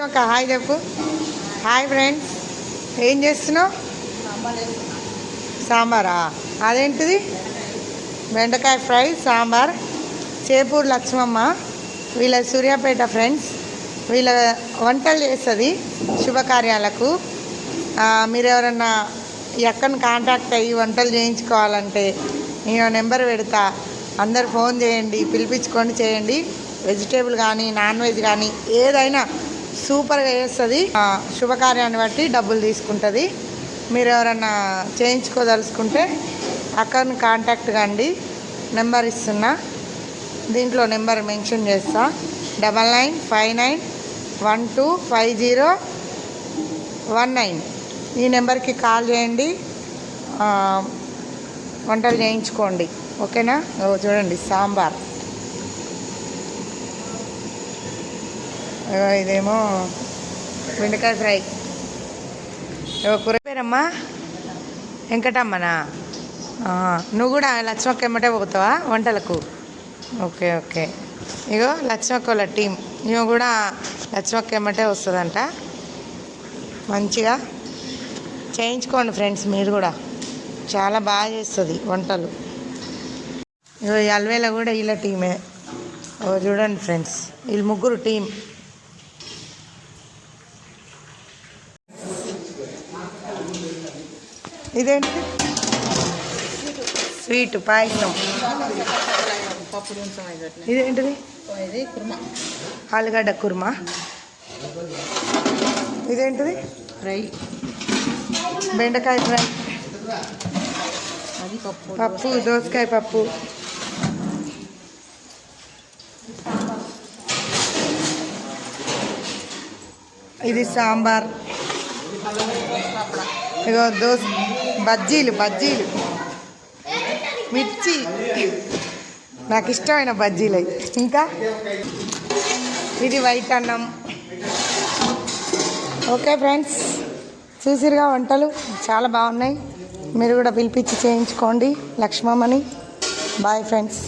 ఒక హాయ్ చెప్పు. Hi friends. ఏం చేస్తున్నావు? సాంబారా? అదేంటిది? బెండకాయ ఫ్రై సాంబార్. చేపూరు లక్ష్మమ్మ వీళ్ళ సూర్యాపేట ఫ్రెండ్స్. వీళ్ళ వంటలు చేస్తుంది శుభకార్యాలకు. మీరు ఎవరన్నా ఎక్కడిని కాంటాక్ట్ అయ్యి వంటలు చేయించుకోవాలంటే నేను నెంబర్ పెడతా. అందరు ఫోన్ చేయండి పిలిపించుకొని చేయండి. వెజిటేబుల్ కానీ నాన్ వెజ్ కానీ ఏదైనా సూపర్గా చేస్తుంది. శుభకార్యాన్ని బట్టి డబ్బులు తీసుకుంటుంది. మీరు ఎవరన్నా చేయించుకోదలుచుకుంటే అక్కడిని కాంటాక్ట్ కండి. నెంబర్ ఇస్తున్నా. దీంట్లో నెంబర్ మెన్షన్ చేస్తా. Double nine five nine one two five zero one nine. ఈ నెంబర్కి కాల్ చేయండి. వంటలు చేయించుకోండి. ఓకేనా? ఓ చూడండి సాంబార్. ఇదేమో బెండకాయ ఫ్రై. ఇగో కూర పేరమ్మా? వెంకటమ్మనా? నువ్వు కూడా లక్ష్మక్క ఎమ్మటే పోతావా వంటలకు? Okay okay. ఇగో లక్ష్మక్క వాళ్ళ టీం నువ్వు కూడా లక్ష్మక్క ఎమ్మటే వస్తుందంట. మంచిగా చేయించుకోండి ఫ్రెండ్స్ మీరు కూడా. చాలా బాగా చేస్తుంది వంటలు. ఇగో ఈ అల్వేల కూడా వీళ్ళ టీమే. ఓ చూడండి ఫ్రెండ్స్. వీళ్ళు ముగ్గురు టీం ఇదేంటి? స్వీట్ పాయసం. ఇదేంటిది? ఆలుగడ్డ కుర్మా. ఇదేంటిది? ఫ్రై. బెండకాయ ఫ్రై. పప్పు దోసకాయ. పప్పు. ఇది సాంబార్. ఇగో దోశ బజ్జీలు బజ్జీలు. మిర్చి. నాకు ఇష్టమైన బజ్జీలు అవి ఇంకా? ఇది వైట్ అన్నం. ఓకే ఫ్రెండ్స్ చూసిరుగా వంటలు? చాలా బాగున్నాయి. మీరు కూడా పిలిపించి చేయించుకోండి. లక్ష్మమ్మని. Bye friends.